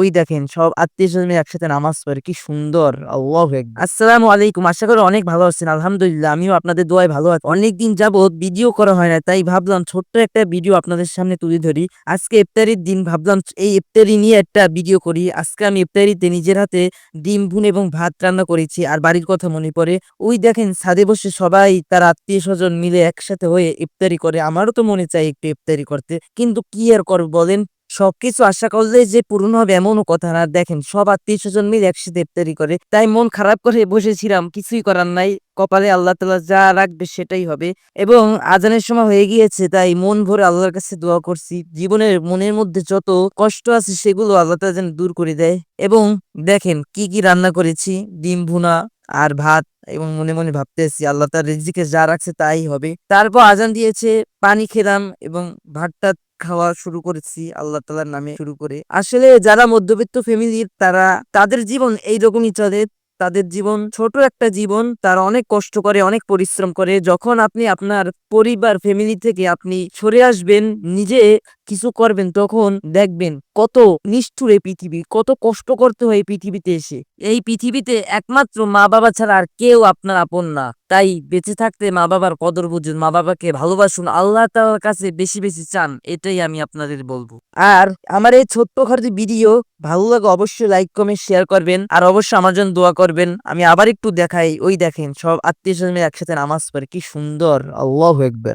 ওই দেখেন, সব আত্মীয় স্বজন একসাথে নামাজ পড়ে, কি সুন্দর! আল্লাহ আসসালামু আলাইকুম, আশা করি অনেক ভালো আছেন, আলহামদুলিল্লাহ, আমিও আপনাদের দোয়ায় ভালো আছি। অনেকদিন যাবত ভিডিও করা হয় না, তাই ভাবলাম ছোট্ট একটা ভিডিও আপনাদের সামনে তুলে ধরি। আজকে ইফতারির দিন, ভাবলাম এই ইফতারি নিয়ে একটা ভিডিও করি। আজকে আমি ইফতারিতে নিজের হাতে ডিম, ভুন এবং ভাত রান্না করেছি, আর বাড়ির কথা মনে পড়ে। ওই দেখেন, ছাদে বসে সবাই, তার আত্মীয় স্বজন মিলে একসাথে হয়ে ইফতারি করে। আমারও তো মনে চাই একটু ইফতারি করতে, কিন্তু কি আর করব বলেন? সবকিছু আশা করলে যে পূরণ হবে এমনও কথা না। দেখেন, সব আত্মীয় স্বজন মিলে একসাথে ইফতারি করে, তাই মন খারাপ করে বসেছিলাম, কিছুই করার নাই। কপালে আল্লাহ তালা যা রাখবে সেটাই হবে। এবং আজানের সময় হয়ে গিয়েছে, তাই মন ভরে আল্লাহর কাছে দোয়া করছি। জীবনের মনের মধ্যে যত কষ্ট আছে সেগুলো আল্লাহ তালা যেন দূর করে দেয়। এবং দেখেন, কি কি রান্না করেছি, ডিম ভুনা আর ভাত, এবং মনে মনে ভাবতেছি আল্লাহ তার রিজিকে যা রাখছে তাই হবে। তারপর আজান দিয়েছে, পানি খেলাম এবং ভাতটা খাওয়া শুরু করেছি, আল্লাহ তালার নামে শুরু করে। আসলে যারা মধ্যবিত্ত ফ্যামিলির তারা তাদের জীবন এইরকমই চলে। তাদের জীবন, ছোট একটা জীবন তারা অনেক কষ্ট করে, অনেক পরিশ্রম করে। যখন আপনি আপনার পরিবার ফ্যামিলি থেকে আপনি সরে আসবেন, নিজে কিছু করবেন, তখন দেখবেন কত নিষ্ঠুর এই পৃথিবী, কত কষ্ট করতে হয় এই পৃথিবীতে এসে। এই পৃথিবীতে একমাত্র মা বাবা ছাড়া আর কেউ আপনার আপন না। তাই বেঁচে থাকতে মা বাবার কদর বুঝুন মা বাবাকে ভালোবাসুন, আল্লাহ তাআলার কাছে বেশি বেশি চান, এটাই আমি আপনাদের বলব। আর আমার এই ছোট্ট ভিডিও ভালো লাগে অবশ্যই লাইক কমেন্ট শেয়ার করবেন। আর অবশ্যই আমার জন্য দোয়া করবেন। আমি আবার একটু দেখাই, ওই দেখেন সব আত্মীয় স্বজন একসাথে নামাজ পড়ে, কি সুন্দর, আল্লাহ একবার